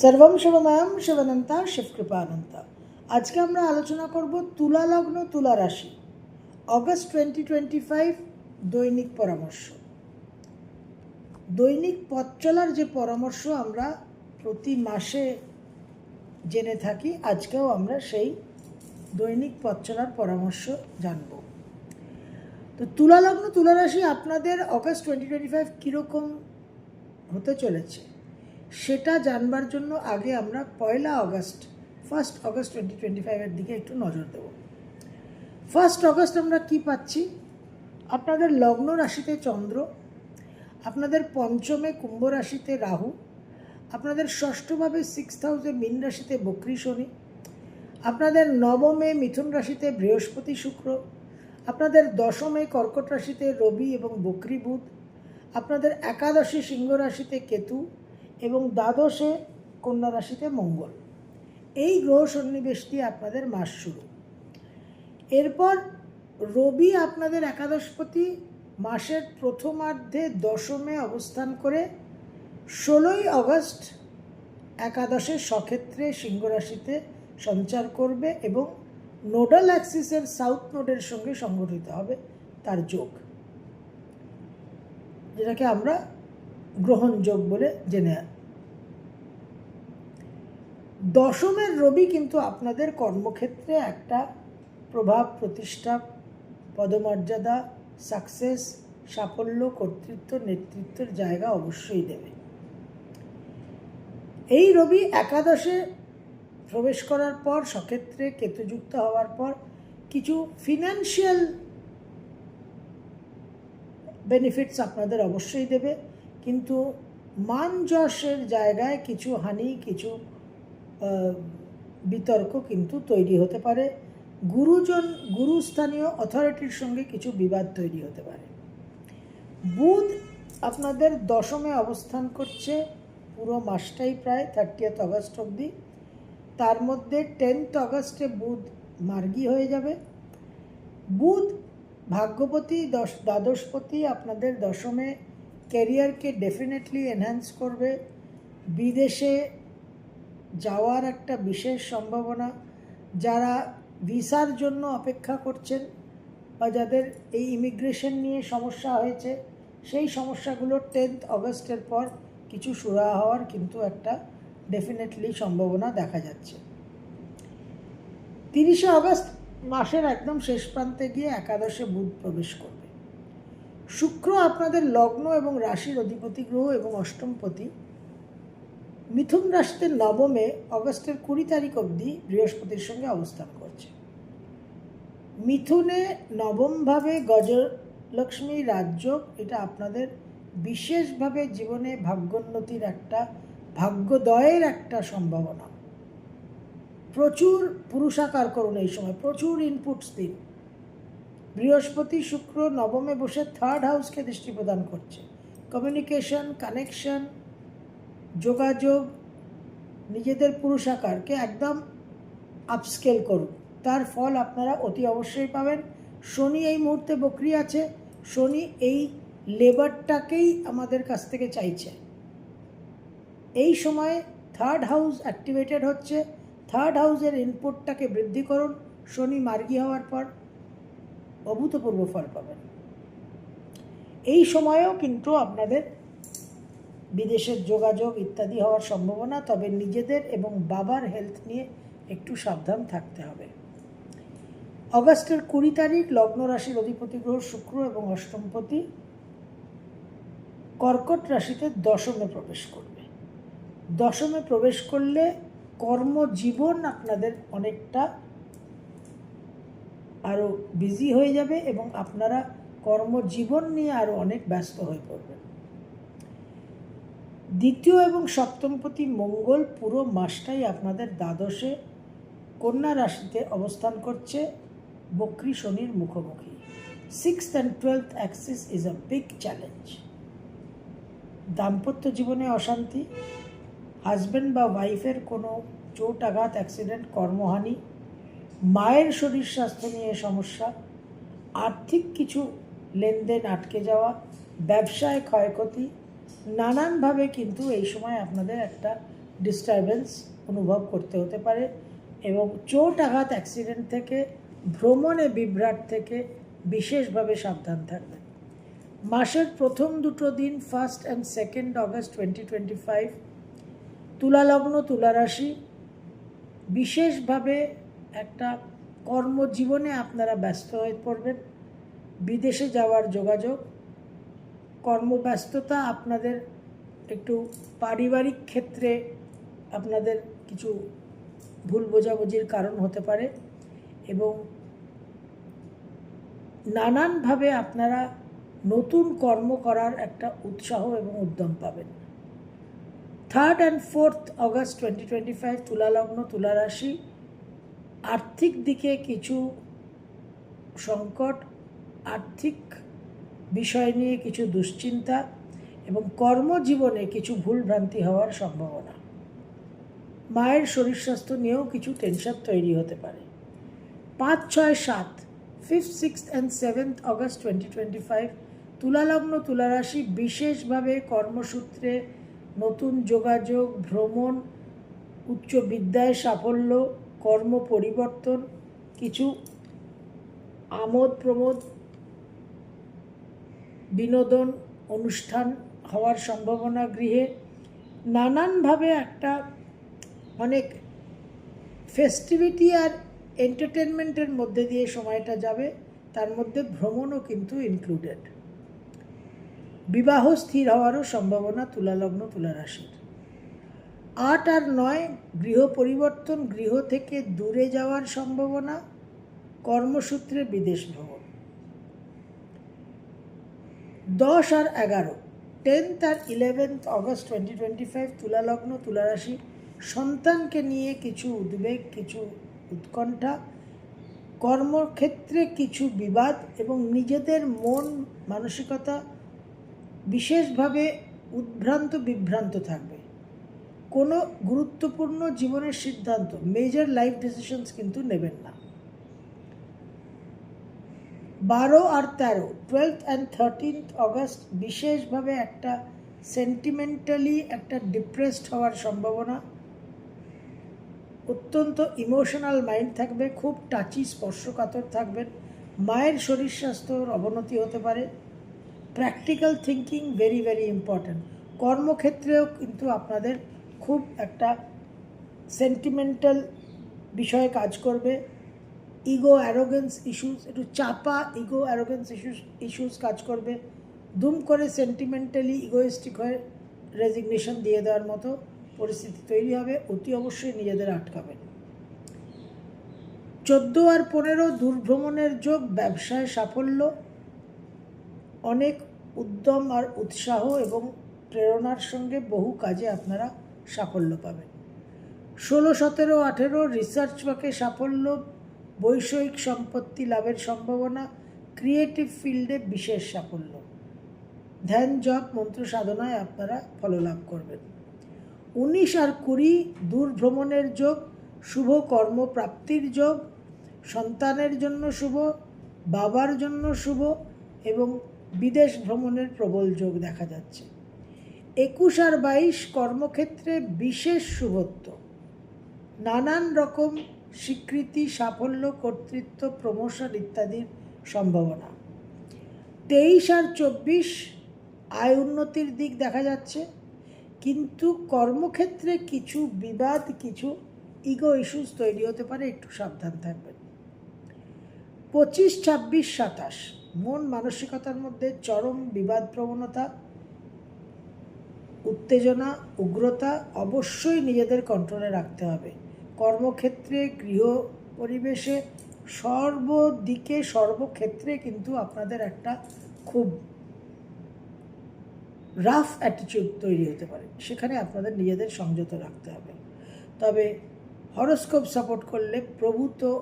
সর্বম শিবময়ম শিবনন্তা শিবকৃপানন্তা। আজকে আমরা আলোচনা করব তুলা লগ্ন তুলা রাশি অগস্ট টোয়েন্টি টোয়েন্টি ফাইভ দৈনিক পরামর্শ। দৈনিক পথ চলার যে পরামর্শ আমরা প্রতি মাসে জেনে থাকি, আজকেও আমরা সেই দৈনিক পথ চলার পরামর্শ জানব। তো তুলা লগ্ন তুলা রাশি আপনাদের অগস্ট টোয়েন্টি টোয়েন্টি ফাইভ কীরকম হতে চলেছে? সেটা জানবার জন্য আগে আমরা পয়লা August first August twenty twenty ফাইভের দিকে একটু নজর দেব। ফার্স্ট আগস্ট আমরা কি পাচ্ছি? আপনাদের লগ্ন রাশিতে চন্দ্র, আপনাদের পঞ্চমে কুম্ভ রাশিতে রাহু, আপনাদের ষষ্ঠভাবে সিক্স হাউসে মীন রাশিতে বক্রী শনি, আপনাদের নবমে মিথুন রাশিতে বৃহস্পতি শুক্র, আপনাদের দশমে কর্কট রাশিতে রবি এবং বক্রী বুধ, আপনাদের একাদশে সিংহ রাশিতে কেতু এবং দ্বাদশে কন্যা রাশিতে মঙ্গল। এই গ্রহ সন্নিবেশটি আপনাদের মাস শুরু। এরপর রবি আপনাদের একাদশপতি মাসের প্রথমার্ধে দশমে অবস্থান করে ষোলোই আগস্ট একাদশে সক্ষেত্রে সিংহ রাশিতে সঞ্চার করবে এবং নোডাল অ্যাক্সিসের সাউথ নোডের সঙ্গে সংগঠিত হবে তার যোগ। যেটাকে আমরা গ্রহণযোগ বলে জেনে দশমের রবি কিন্তু আপনাদের কর্মক্ষেত্রে একটা প্রভাব, প্রতিষ্ঠা, পদমর্যাদা সাকসেস সাফল্য, কর্তৃত্ব, নেতৃত্বের জায়গা অবশ্যই দেবে। এই রবি একাদশে প্রবেশ করার পর, সক্ষেত্রে কেতুযুক্ত হওয়ার পর কিছু ফিনান্সিয়াল বেনিফিটস আপনাদের অবশ্যই দেবে। কিন্তু মান যশের জায়গায় কিছু হানি, কিছু বিতর্ক কিন্তু তৈরি হতে পারে। গুরুজন, গুরুস্থানীয় অথরিটির সঙ্গে কিছু বিবাদ তৈরি হতে পারে। বুধ আপনাদের দশমে অবস্থান করছে, পুরো মাসটাই প্রায় থার্টিয়েথ অগস্ট অবধি। তার মধ্যে টেন্থ আগস্টে বুধ মার্গী হয়ে যাবে। বুধ ভাগ্যপতি, দশ, দ্বাদশপতি আপনাদের দশমে ক্যারিয়ারকে ডেফিনেটলি এনহ্যান্স করবে। বিদেশে যাওয়ার একটা বিশেষ সম্ভাবনা, যারা ভিসার জন্য অপেক্ষা করছেন বা যাদের এই ইমিগ্রেশন নিয়ে সমস্যা হয়েছে, সেই সমস্যাগুলো টেন্থ অগস্টের পর কিছু সুরা হওয়ার কিন্তু একটা ডেফিনেটলি সম্ভাবনা দেখা যাচ্ছে। তিরিশে আগস্ট মাসের একদম শেষ প্রান্তে গিয়ে একাদশে বুধ প্রবেশ করবে। শুক্র আপনাদের লগ্ন এবং রাশির অধিপতি গ্রহ এবং অষ্টমপতি মিথুন রাশিতে নবমে অগস্টের কুড়ি তারিখ অবধি বৃহস্পতির সঙ্গে অবস্থান করছে। মিথুনে নবমভাবে গজলক্ষ্মী রাজ্য, এটা আপনাদের বিশেষভাবে জীবনে ভাগ্যোন্নতির একটা, ভাগ্যদয়ের একটা সম্ভাবনা। প্রচুর পুরুষাকার করুন এই সময়, প্রচুর ইনপুটস দিন। বৃহস্পতি, শুক্র, নবমে বসে থার্ড হাউসকে দৃষ্টি প্রদান করছে। কমিউনিকেশন কানেকশন যোগাযোগ, নিজেদের পুরুষাকারকে একদম আপস্কেল করুন। তার ফল আপনারা অতি অবশ্যই পাবেন। শনি এই মুহূর্তে বকরি আছে। শনি এই লেবারটাকেই আমাদের কাছ থেকে চাইছে। এই সময়ে থার্ড হাউস অ্যাক্টিভেটেড হচ্ছে। থার্ড হাউসের ইনপুটটাকে বৃদ্ধি করুন। শনি মার্গি হওয়ার পর অভূতপূর্ব ফল পাবেন। এই সময়েও কিন্তু আপনাদের বিদেশের যোগাযোগ ইত্যাদি হওয়ার সম্ভাবনা, তবে নিজেদের এবং বাবার হেলথ নিয়ে একটু সাবধান থাকতে হবে। অগাস্টের কুড়ি তারিখ লগ্ন রাশির অধিপতি গ্রহ শুক্র এবং অষ্টমপতি কর্কট রাশিতে দশমে প্রবেশ করবে। দশমে প্রবেশ করলে কর্মজীবন আপনাদের অনেকটা আরও বিজি হয়ে যাবে এবং আপনারা কর্মজীবন নিয়ে আরও অনেক ব্যস্ত হয়ে পড়বেন। দ্বিতীয় এবং সপ্তমপতি মঙ্গল পুরো মাসটাই আপনাদের দ্বাদশে কন্যা রাশিতে অবস্থান করছে বক্রী শনির মুখোমুখি। Sixth and twelfth axis is a big challenge দাম্পত্য জীবনে অশান্তি। হাজব্যান্ড বা ওয়াইফের কোনো চোট আঘাত অ্যাক্সিডেন্ট কর্মহানি মায়ের শরীর স্বাস্থ্য নিয়ে সমস্যা, আর্থিক কিছু লেনদেন আটকে যাওয়া, ব্যবসায় ক্ষয়ক্ষতি, নানানভাবে কিন্তু এই সময় আপনাদের একটা ডিস্টারবেন্স অনুভব করতে হতে পারে এবং চোট আঘাত অ্যাক্সিডেন্ট থেকে, ভ্রমণে বিভ্রাট থেকে বিশেষভাবে সাবধান থাকবেন। মাসের প্রথম দুটো দিন first and second August twenty twenty five তুলালগ্ন তুলারাশি, বিশেষভাবে একটা কর্মজীবনে আপনারা ব্যস্ত হয়ে পড়বেন। বিদেশে যাওয়ার যোগাযোগ। কর্মব্যস্ততা আপনাদের একটু পারিবারিক ক্ষেত্রে আপনাদের কিছু ভুল বোঝাবুঝির কারণ হতে পারে এবং নানানভাবে আপনারা নতুন কর্ম করার একটা উৎসাহ এবং উদ্যম পাবেন। Third and fourth August twenty twenty five তুলালগ্ন তুলারাশি আর্থিক দিকে কিছু সংকট, আর্থিক বিষয় নিয়ে কিছু দুশ্চিন্তা এবং কর্মজীবনে কিছু ভুলভ্রান্তি হওয়ার সম্ভাবনা। মায়ের শরীর স্বাস্থ্য নিয়েও কিছু টেনশন তৈরি হতে পারে। পাঁচ, ছয়, সাত fifth six and seventh August twenty twenty five তুলালগ্ন তুলারাশি বিশেষভাবে কর্মসূত্রে নতুন যোগাযোগ, ভ্রমণ, উচ্চ বিদ্যায় সাফল্য কর্ম পরিবর্তন, কিছু আমোদ প্রমোদ, বিনোদন অনুষ্ঠান হওয়ার সম্ভাবনা গৃহে নানানভাবে একটা অনেক ফেস্টিভিটি আর এন্টারটেনমেন্টের মধ্যে দিয়ে সময়টা যাবে, তার মধ্যে ভ্রমণও কিন্তু ইনক্লুডেড বিবাহ স্থির হওয়ারও সম্ভাবনা তুলালগ্ন তুলারাশির। আট আর নয় গৃহ পরিবর্তন, গৃহ থেকে দূরে যাওয়ার সম্ভাবনা, কর্মসূত্রে বিদেশ ভ্রমণ। দশ আর এগারো টেন্থ আর eleventh August twenty twenty five তুলালগ্ন, তুলারাশি। সন্তানকে নিয়ে কিছু উদ্বেগ, কিছু উৎকণ্ঠা, কর্মক্ষেত্রে কিছু বিবাদ এবং নিজেদের মন, মানসিকতা বিশেষভাবে উদ্ভ্রান্ত বিভ্রান্ত থাকবে। কোনো গুরুত্বপূর্ণ জীবনের সিদ্ধান্ত মেজর লাইফ ডিসিশনস কিন্তু নেবেন না। বারো আর তেরো টুয়েলথ অ্যান্ড থার্টিনথ অগস্ট বিশেষভাবে একটা সেন্টিমেন্টালি একটা ডিপ্রেসড হওয়ার সম্ভাবনা। অত্যন্ত ইমোশনাল মাইন্ড থাকবে, খুব টাচি স্পর্শকাতর থাকবেন মায়ের শরীর স্বাস্থ্যর অবনতি হতে পারে। Practical thinking very very important কর্মক্ষেত্রেও কিন্তু আপনাদের খুব একটা সেন্টিমেন্টাল বিষয়ে কাজ করবে। ইগো অ্যারোগেন্স ইস্যুস একটু চাপা ইগো অ্যারোগেন্স ইস্যুস ইস্যুস কাজ করবে। দুম করে সেন্টিমেন্টালি ইগোয়েস্টিক হয়ে রেজিগনেশন দিয়ে দেওয়ার মতো পরিস্থিতি তৈরি হবে, অতি অবশ্যই নিজেদের আটকাবেন। চোদ্দ আর পনেরো দূরভ্রমণের যোগ ব্যবসায় সাফল্য, অনেক উদ্যম আর উৎসাহ এবং প্রেরণার সঙ্গে বহু কাজে আপনারা সাফল্য পাবেন। ষোলো, সতেরো, আঠেরো রিসার্চ ওয়ার্কে সাফল্য, বৈষয়িক সম্পত্তি লাভের সম্ভাবনা ক্রিয়েটিভ ফিল্ডে বিশেষ সাফল্য। ধ্যান, জপ, মন্ত্র সাধনায় আপনারা ফললাভ করবেন। উনিশ আর কুড়ি দূর ভ্রমণের যোগ, শুভ কর্মপ্রাপ্তির যোগ, সন্তানের জন্য শুভ, বাবার জন্য শুভ এবং বিদেশ ভ্রমণের প্রবল যোগ দেখা যাচ্ছে। একুশ আর বাইশ কর্মক্ষেত্রে বিশেষ শুভত্ব নানান রকম স্বীকৃতি, সাফল্য, কর্তৃত্ব, প্রমোশন ইত্যাদির সম্ভাবনা। তেইশ আর চব্বিশ আয় উন্নতির দিক দেখা যাচ্ছে, কিন্তু কর্মক্ষেত্রে কিছু বিবাদ, কিছু ইগো ইস্যুস তৈরি হতে পারে, একটু সাবধান থাকবেন। পঁচিশ, ছাব্বিশ, সাতাশ, মন মানসিকতার মধ্যে চরম বিবাদ প্রবণতা উত্তেজনা, উগ্রতা অবশ্যই নিজেদের কন্ট্রোলে রাখতে হবে। কর্মক্ষেত্রে, গৃহ পরিবেশে সর্বদিকে, সর্বক্ষেত্রে কিন্তু আপনাদের একটা খুব রাফ অ্যাটিটিউড তৈরি হতে পারে। সেখানে আপনাদের নিজেদের সংযত রাখতে হবে। তবে হরস্কোপ সাপোর্ট করলে প্রভূত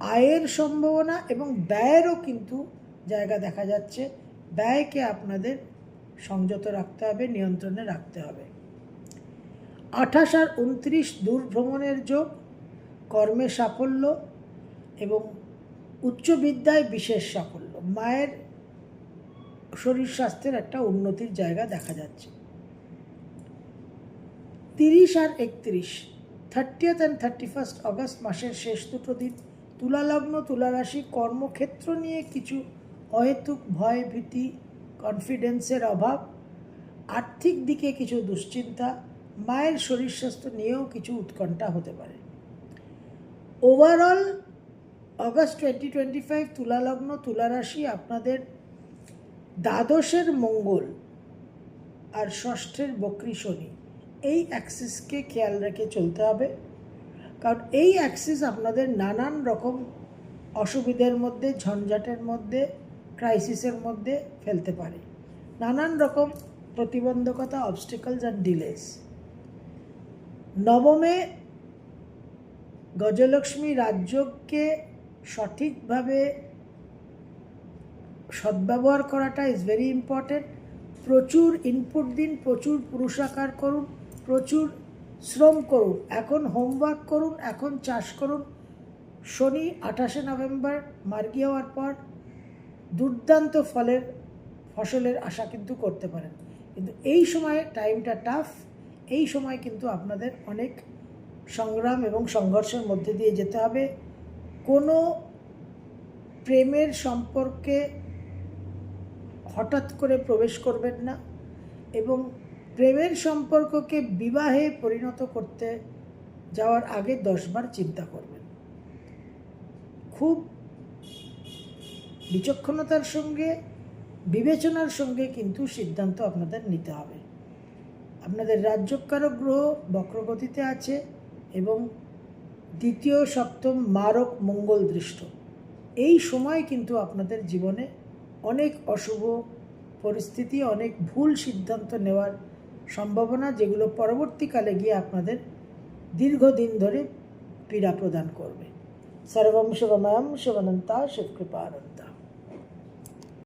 আয়ের সম্ভাবনা এবং ব্যয়েরও কিন্তু জায়গা দেখা যাচ্ছে। ব্যয়কে আপনাদের সংযত রাখতে হবে, নিয়ন্ত্রণে রাখতে হবে। আঠাশ আর উনত্রিশ দূর ভ্রমণের যোগ, কর্মে সাফল্য এবং উচ্চ বিদ্যায় বিশেষ সাফল্য। মায়ের শরীর স্বাস্থ্যের একটা উন্নতির জায়গা দেখা যাচ্ছে। তিরিশ আর একত্রিশ thirtieth and thirty first August মাসের শেষ দুটো দিন, তুলালগ্ন, তুলারাশি কর্মক্ষেত্র নিয়ে কিছু অহেতুক ভয়, ভীতি কনফিডেন্সের অভাব, আর্থিক দিকে কিছু দুশ্চিন্তা, মায়ের শরীর স্বাস্থ্য নিয়েও কিছু উৎকণ্ঠা হতে পারে। Overall August twenty twenty five তুলা লগ্ন তুলা রাশি আপনাদের দ্বাদশের মঙ্গল আর ষষ্ঠের বক্রী শনি। এই অ্যাক্সিসকে খেয়াল রেখে চলতে হবে। কারণ এই অ্যাক্সিস আপনাদের নানান রকম অসুবিধার মধ্যে, ঝঞ্ঝাটের মধ্যে ক্রাইসিসের মধ্যে ফেলতে পারে। নানান রকম প্রতিবন্ধকতা অবস্টিকলস অ্যান্ড ডিলেস নবমে গজলক্ষ্মী রাজ্যকে সঠিকভাবে সদ্ব্যবহার করাটা ইজ ভেরি ইম্পর্টেন্ট প্রচুর ইনপুট দিন, প্রচুর পুরুষাকার করুন, প্রচুর শ্রম করুন। এখন হোমওয়ার্ক করুন, এখন চাষ করুন। শনি আঠাশে নভেম্বর, মার্গী হওয়ার পর দুর্দান্ত ফলের, ফসলের আশা কিন্তু করতে পারেন। কিন্তু এই সময় টাইমটা টাফ এই সময় কিন্তু আপনাদের অনেক সংগ্রাম এবং সংঘর্ষের মধ্যে দিয়ে যেতে হবে। কোনো প্রেমের সম্পর্কে হঠাৎ করে প্রবেশ করবেন না এবং প্রেমের সম্পর্ককে বিবাহে পরিণত করতে যাওয়ার আগে দশবার চিন্তা করবেন। খুব বিচক্ষণতার সঙ্গে, বিবেচনার সঙ্গে কিন্তু সিদ্ধান্ত আপনাদের নিতে হবে। আপনাদের রাজ্যকারক গ্রহ বক্রগতিতে আছে এবং দ্বিতীয় সপ্তম মারক মঙ্গল দৃষ্ট। এই সময় কিন্তু আপনাদের জীবনে অনেক অশুভ পরিস্থিতি, অনেক ভুল সিদ্ধান্ত নেওয়ার সম্ভাবনা যেগুলো পরবর্তীকালে গিয়ে আপনাদের দীর্ঘদিন ধরে পীড়া প্রদান করবে। সর্বম শিবময়ম শিবনন্তা শিবকৃপানন্তা